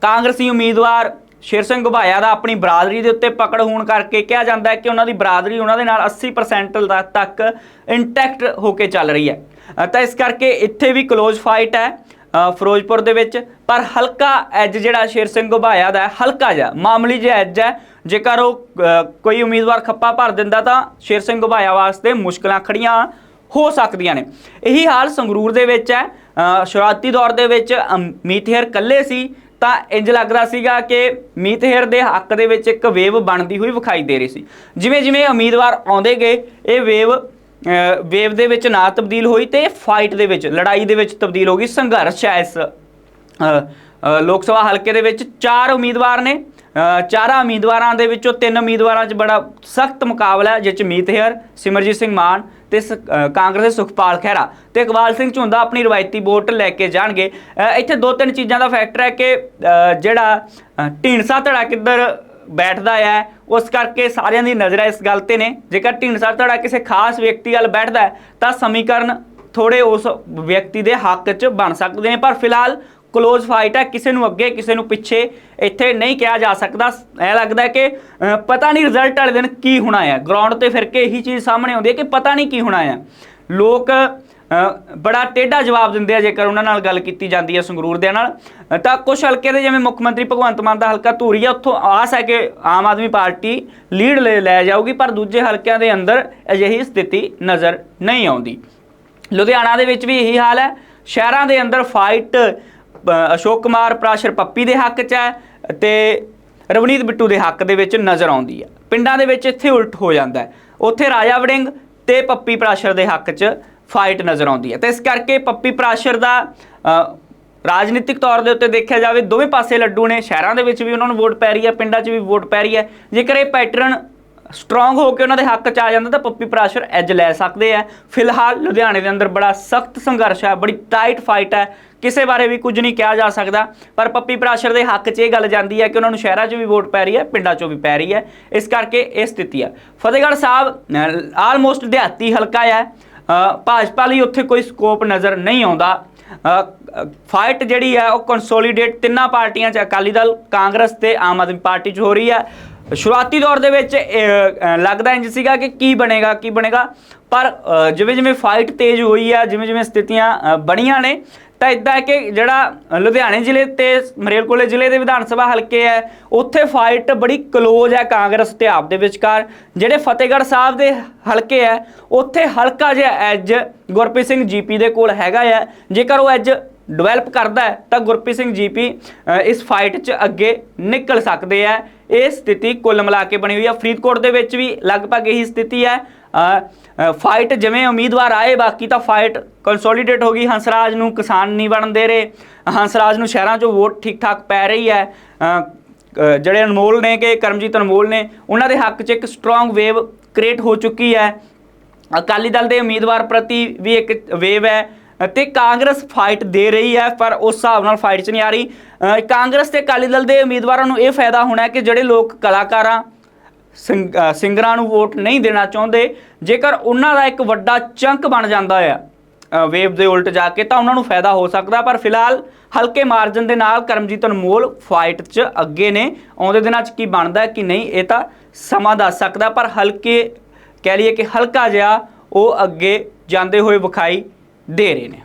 ਕਾਂਗਰਸੀ ਉਮੀਦਵਾਰ ਸ਼ੇਰ ਸਿੰਘ ਗੁਬਾਇਆ ਦਾ ਆਪਣੀ ਬਰਾਦਰੀ ਦੇ ਉੱਤੇ ਪਕੜ ਹੋਣ ਕਰਕੇ ਕਿਹਾ ਜਾਂਦਾ ਹੈ ਕਿ ਉਹਨਾਂ ਦੀ ਬਰਾਦਰੀ ਉਹਨਾਂ ਦੇ ਨਾਲ 80% ਤੱਕ ਇੰਟੈਕਟ ਹੋ ਕੇ ਚੱਲ ਰਹੀ ਹੈ। ਤਾਂ ਇਸ ਕਰਕੇ ਇੱਥੇ ਵੀ ਕਲੋਜ਼ ਫਾਈਟ ਹੈ। ਫਿਰੋਜ਼ਪੁਰ ਦੇ ਵਿੱਚ ਪਰ ਹਲਕਾ ਐਜ ਜਿਹੜਾ ਸ਼ੇਰ ਸਿੰਘ ਘੁਬਾਇਆ ਦਾ ਹਲਕਾ ਜਿਹਾ ਮਾਮਲੀ ਜਿਹਾ ਐਜ ਹੈ। ਜੇਕਰ ਉਹ ਕੋਈ ਉਮੀਦਵਾਰ ਖੱਪਾ ਭਰ ਦਿੰਦਾ ਤਾਂ ਸ਼ੇਰ ਸਿੰਘ ਘੁਬਾਇਆ ਵਾਸਤੇ ਮੁਸ਼ਕਲਾਂ ਖੜੀਆਂ ਹੋ ਸਕਦੀਆਂ ਨੇ। ਇਹੀ ਹਾਲ ਸੰਗਰੂਰ ਦੇ ਵਿੱਚ ਹੈ। ਸ਼ੁਰੂਆਤੀ ਦੌਰ ਦੇ ਵਿੱਚ ਅਮ, ਮੀਤ ਇਕੱਲੇ ਸੀ ਤਾਂ ਇੰਜ ਲੱਗਦਾ ਸੀਗਾ ਕਿ ਮੀਤ ਦੇ ਹੱਕ ਦੇ ਵਿੱਚ ਇੱਕ ਵੇਵ ਬਣਦੀ ਹੋਈ ਵਿਖਾਈ ਦੇ ਰਹੀ ਸੀ। ਜਿਵੇਂ ਜਿਵੇਂ ਉਮੀਦਵਾਰ ਆਉਂਦੇ ਗਏ ਇਹ ਵੇਵ ਵੇਵ ਦੇ ਵਿੱਚ ਨਾ ਤਬਦੀਲ ਹੋਈ ਤੇ ਫਾਈਟ ਦੇ ਵਿੱਚ, ਲੜਾਈ ਦੇ ਵਿੱਚ ਤਬਦੀਲ ਹੋ ਗਈ, ਸੰਘਰਸ਼ ਹੈ ਇਸ ਲੋਕ ਸਭਾ ਹਲਕੇ ਦੇ ਵਿੱਚ ਚਾਰ ਉਮੀਦਵਾਰ ਨੇ। ਚਾਰਾਂ ਉਮੀਦਵਾਰਾਂ ਦੇ ਵਿੱਚੋਂ ਤਿੰਨ ਉਮੀਦਵਾਰਾਂ 'ਚ ਬੜਾ ਸਖਤ ਮੁਕਾਬਲਾ ਹੈ, ਜਿਸ 'ਚ ਮੀਤ ਹੇਅਰ, ਸਿਮਰਜੀਤ ਸਿੰਘ ਮਾਨ ਤੇ ਸ- ਕਾਂਗਰਸ ਦੇ ਸੁਖਪਾਲ ਖਹਿਰਾ ਤੇ ਇਕਬਾਲ ਸਿੰਘ ਝੁੰਦਾ ਆਪਣੀ ਰਵਾਇਤੀ ਵੋਟ ਲੈ ਕੇ ਜਾਣਗੇ। ਇੱਥੇ ਦੋ ਤਿੰਨ ਚੀਜ਼ਾਂ ਦਾ ਫੈਕਟਰ ਹੈ ਕਿ ਜਿਹੜਾ ਢੀਂਡਸਾ ਧੜਾ ਕਿੱਧਰ ਬੈਠਦਾ ਹੈ ਉਸ ਕਰਕੇ ਸਾਰਿਆਂ ਦੀ ਨਜ਼ਰਾਂ ਇਸ ਗੱਲ ਤੇ ਨੇ। ਜੇਕਰ ਢੀਂਡਸਾ ਤੁਹਾਡਾ ਕਿਸੇ ਖਾਸ ਵਿਅਕਤੀ ਵੱਲ ਬੈਠਦਾ ਤਾਂ ਸਮੀਕਰਨ ਥੋੜੇ ਉਸ ਵਿਅਕਤੀ ਦੇ ਹੱਕ 'ਚ ਬਣ ਸਕਦੇ ਨੇ। ਪਰ ਫਿਲਹਾਲ ਕਲੋਜ਼ ਫਾਈਟ ਹੈ, ਕਿਸੇ ਨੂੰ ਅੱਗੇ, ਕਿਸੇ ਨੂੰ ਪਿੱਛੇ ਇੱਥੇ ਨਹੀਂ ਕਿਹਾ ਜਾ ਸਕਦਾ। ਐ ਲੱਗਦਾ ਕਿ ਪਤਾ ਨਹੀਂ ਰਿਜ਼ਲਟ ਵਾਲੇ ਦਿਨ ਕੀ ਹੋਣਾ ਹੈ ਗਰਾਊਂਡ ਤੇ ਫਿਰ ਕੇ ਇਹੀ ਚੀਜ਼ ਸਾਹਮਣੇ ਆਉਂਦੀ ਹੈ ਕਿ ਪਤਾ ਨਹੀਂ ਕੀ ਹੋਣਾ ਹੈ ਲੋਕ ਬੜਾ ਟੇਢਾ ਜਵਾਬ ਦਿੰਦੇ ਆ ਜੇਕਰ ਉਹਨਾਂ ਨਾਲ ਗੱਲ ਕੀਤੀ ਜਾਂਦੀ ਹੈ ਸੰਗਰੂਰ ਦੇ ਨਾਲ। ਤਾਂ ਕੁਝ ਹਲਕੇ ਦੇ ਜਿਵੇਂ ਮੁੱਖ ਮੰਤਰੀ ਭਗਵੰਤ ਮਾਨ ਦਾ ਹਲਕਾ ਧੂਰੀ ਆ, ਉੱਥੋਂ ਆਸ ਹੈ ਕਿ ਆਮ ਆਦਮੀ ਪਾਰਟੀ ਲੀਡ ਲੈ ਲੈ ਜਾਊਗੀ, ਪਰ ਦੂਜੇ ਹਲਕਿਆਂ ਦੇ ਅੰਦਰ ਅਜਿਹੀ ਸਥਿਤੀ ਨਜ਼ਰ ਨਹੀਂ ਆਉਂਦੀ। ਲੁਧਿਆਣਾ ਦੇ ਵਿੱਚ ਵੀ ਇਹੀ ਹਾਲ ਹੈ। ਸ਼ਹਿਰਾਂ ਦੇ ਅੰਦਰ ਫਾਈਟ ਅਸ਼ੋਕ ਕੁਮਾਰ, ਪ੍ਰਾਸ਼ਰ ਪੱਪੀ ਦੇ ਹੱਕ 'ਚ ਹੈ ਤੇ ਰਵਨੀਤ ਬਿੱਟੂ ਦੇ ਹੱਕ ਦੇ ਵਿੱਚ ਨਜ਼ਰ ਆਉਂਦੀ ਹੈ। ਪਿੰਡਾਂ ਦੇ ਵਿੱਚ ਇੱਥੇ ਉਲਟ ਹੋ ਜਾਂਦਾ ਹੈ। ਉੱਥੇ ਰਾਜਾ ਵੜਿੰਗ ਤੇ ਪੱਪੀ ਪ੍ਰਾਸ਼ਰ ਦੇ ਹੱਕ 'ਚ ਫਾਈਟ ਨਜ਼ਰ ਆਉਂਦੀ ਹੈ। ਤੇ ਇਸ ਕਰਕੇ ਪੱਪੀ ਪ੍ਰਾਸ਼ਰ ਦਾ ਰਾਜਨੀਤਿਕ ਤੌਰ ਦੇ ਉੱਤੇ ਦੇਖਿਆ ਜਾਵੇ, ਦੋਵੇਂ ਪਾਸੇ ਲੱਡੂ ਨੇ। ਸ਼ਹਿਰਾਂ ਦੇ ਵਿੱਚ ਵੀ ਉਹਨਾਂ ਨੂੰ ਵੋਟ ਪੈ ਰਹੀ ਹੈ, ਪਿੰਡਾਂ 'ਚ ਵੀ ਵੋਟ ਪੈ ਰਹੀ ਹੈ। ਜੇਕਰ ਇਹ ਪੈਟਰਨ ਸਟਰੋਂਗ ਹੋ ਕੇ ਉਹਨਾਂ ਦੇ ਹੱਕ 'ਚ ਆ ਜਾਂਦਾ, ਤਾਂ ਪੱਪੀ ਪ੍ਰਾਸ਼ਰ ਐਜ ਲੈ ਸਕਦੇ ਆ ਫਿਲਹਾਲ ਲੁਧਿਆਣੇ ਦੇ ਅੰਦਰ ਬੜਾ ਸਖਤ ਸੰਘਰਸ਼ ਹੈ, ਬੜੀ ਟਾਈਟ ਫਾਈਟ ਹੈ। ਕਿਸੇ ਬਾਰੇ ਵੀ ਕੁਝ ਨਹੀਂ ਕਿਹਾ ਜਾ ਸਕਦਾ, ਪਰ ਪੱਪੀ ਪ੍ਰਾਸ਼ਰ ਦੇ ਹੱਕ 'ਚ ਇਹ ਗੱਲ ਜਾਂਦੀ ਹੈ ਕਿ ਉਹਨਾਂ ਨੂੰ ਸ਼ਹਿਰਾਂ 'ਚ ਵੀ ਵੋਟ ਪੈ ਰਹੀ ਹੈ, ਪਿੰਡਾਂ 'ਚੋਂ ਵੀ ਪੈ ਰਹੀ ਹੈ। ਇਸ ਕਰਕੇ ਇਹ ਸਥਿਤੀ ਹੈ। ਫਤਿਹਗੜ੍ਹ ਸਾਹਿਬ ਆਲਮੋਸਟ ਦਿਹਾਤੀ ਹਲਕਾ ਹੈ। ਭਾਜਪਾ ਲਈ ਉੱਥੇ ਕੋਈ ਸਕੋਪ ਨਜ਼ਰ ਨਹੀਂ ਆਉਂਦਾ। ਫਾਈਟ ਜਿਹੜੀ ਹੈ ਉਹ ਕੰਸੋਲੀਡੇਟ ਤਿੰਨਾਂ ਪਾਰਟੀਆਂ ਚ ਅਕਾਲੀ ਦਲ, ਕਾਂਗਰਸ ਤੇ ਆਮ ਆਦਮੀ ਪਾਰਟੀ ਚ ਹੋ ਰਹੀ ਹੈ। ਸ਼ੁਰੂਆਤੀ ਦੌਰ ਦੇ ਵਿੱਚ ਲੱਗਦਾ ਇੰਜ ਸੀਗਾ ਕਿ ਕੀ ਬਣੇਗਾ ਕੀ ਬਣੇਗਾ। ਪਰ ਜਿਵੇਂ ਜਿਵੇਂ ਫਾਈਟ ਤੇਜ਼ ਹੋਈ ਆ ਜਿਵੇਂ ਜਿਵੇਂ ਸਥਿਤੀਆਂ ਬਣੀਆਂ ਨੇ ਤਾਂ ਇਦਾਂ ਹੈ ਕਿ ਜਿਹੜਾ ਲੁਧਿਆਣੇ ਜ਼ਿਲ੍ਹੇ ਤੇ ਮਰੇਲਕੋਲੇ ਜ਼ਿਲ੍ਹੇ ਦੇ ਵਿਧਾਨ ਸਭਾ ਹਲਕੇ ਹੈ ਉੱਥੇ ਫਾਈਟ ਬੜੀ ਕਲੋਜ਼ ਹੈ ਕਾਂਗਰਸ ਤੇ ਆਪ ਦੇ ਵਿਚਕਾਰ। ਜਿਹੜੇ ਫਤਿਹਗੜ੍ਹ ਸਾਹਿਬ ਦੇ ਹਲਕੇ ਹੈ ਉੱਥੇ ਹਲਕਾ ਜਿਹਾ ਐਜ ਗੁਰਪ੍ਰੀਤ ਸਿੰਘ ਜੀਪੀ ਦੇ ਕੋਲ ਹੈਗਾ ਹੈ। ਜੇਕਰ ਉਹ ਐਜ ਡਿਵੈਲਪ ਕਰਦਾ ਤਾਂ ਗੁਰਪ੍ਰੀਤ ਸਿੰਘ ਜੀਪੀ ਅ, ਇਸ ਫਾਈਟ 'ਚ ਅੱਗੇ ਨਿਕਲ ਸਕਦੇ ਆ ਇਹ ਸਥਿਤੀ ਕੁੱਲ ਮਿਲਾ ਕੇ ਬਣੀ ਹੋਈ ਆ ਫਰੀਦਕੋਟ ਦੇ ਵਿੱਚ ਵੀ ਲਗਭਗ ਇਹੀ ਸਥਿਤੀ ਹੈ। ਫਾਈਟ ਜਿਵੇਂ ਉਮੀਦਵਾਰ ਆਏ, ਬਾਕੀ ਤਾਂ ਫਾਈਟ ਕੰਸੋਲੀਡੇਟ ਹੋ ਗਈ। ਹੰਸਰਾਜ ਨੂੰ ਕਿਸਾਨ ਨਹੀਂ ਬਣਨ ਦੇ ਰਹੇ। ਹੰਸਰਾਜ ਨੂੰ ਸ਼ਹਿਰਾਂ 'ਚੋਂ ਵੋਟ ਠੀਕ ਠਾਕ ਪੈ ਰਹੀ ਹੈ। ਜਿਹੜੇ ਅਨਮੋਲ ਨੇ ਕਿ ਕਰਮਜੀਤ ਅਨਮੋਲ ਨੇ, ਉਹਨਾਂ ਦੇ ਹੱਕ 'ਚ ਇੱਕ ਸਟਰੋਂਗ ਵੇਵ ਕ੍ਰੀਏਟ ਹੋ ਚੁੱਕੀ ਹੈ। ਅਕਾਲੀ ਦਲ ਦੇ ਉਮੀਦਵਾਰ ਪ੍ਰਤੀ ਵੀ ਇੱਕ ਵੇਵ ਹੈ ਤੇ ਕਾਂਗਰਸ ਫਾਈਟ ਦੇ ਰਹੀ ਹੈ, ਪਰ ਉਸ ਹਿਸਾਬ ਨਾਲ ਫਾਈਟ 'ਚ ਨਹੀਂ ਆ ਰਹੀ। ਕਾਂਗਰਸ ਤੇ ਅਕਾਲੀ ਦਲ ਦੇ ਉਮੀਦਵਾਰਾਂ ਨੂੰ ਇਹ ਫਾਇਦਾ ਹੋਣਾ ਕਿ ਜਿਹੜੇ ਲੋਕ ਕਲਾਕਾਰਾਂ ਸਿੰਗਰਾਂ ਨੂੰ ਵੋਟ ਨਹੀਂ ਦੇਣਾ ਚਾਹੁੰਦੇ, ਜੇਕਰ ਉਹਨਾਂ ਦਾ ਇੱਕ ਵੱਡਾ ਚੰਕ ਬਣ ਜਾਂਦਾ ਆ ਵੇਵ ਦੇ ਉਲਟ ਜਾ ਕੇ, ਤਾਂ ਉਹਨਾਂ ਨੂੰ ਫਾਇਦਾ ਹੋ ਸਕਦਾ, ਪਰ ਫਿਲਹਾਲ ਹਲਕੇ ਮਾਰਜਨ ਦੇ ਨਾਲ ਕਰਮਜੀਤ ਅਨਮੋਲ ਫਾਈਟ 'ਚ ਅੱਗੇ ਨੇ। ਆਉਂਦੇ ਦਿਨਾਂ 'ਚ ਕੀ ਬਣਦਾ ਕਿ ਨਹੀਂ, ਇਹ ਤਾਂ ਸਮਾਂ ਦੱਸ ਸਕਦਾ, ਪਰ ਹਲਕੇ, ਕਹਿ ਲਈਏ ਕਿ ਹਲਕਾ ਜਿਹਾ ਉਹ ਅੱਗੇ ਜਾਂਦੇ ਹੋਏ ਵਿਖਾਈ ਦੇ ਰਹੇ ਨੇ।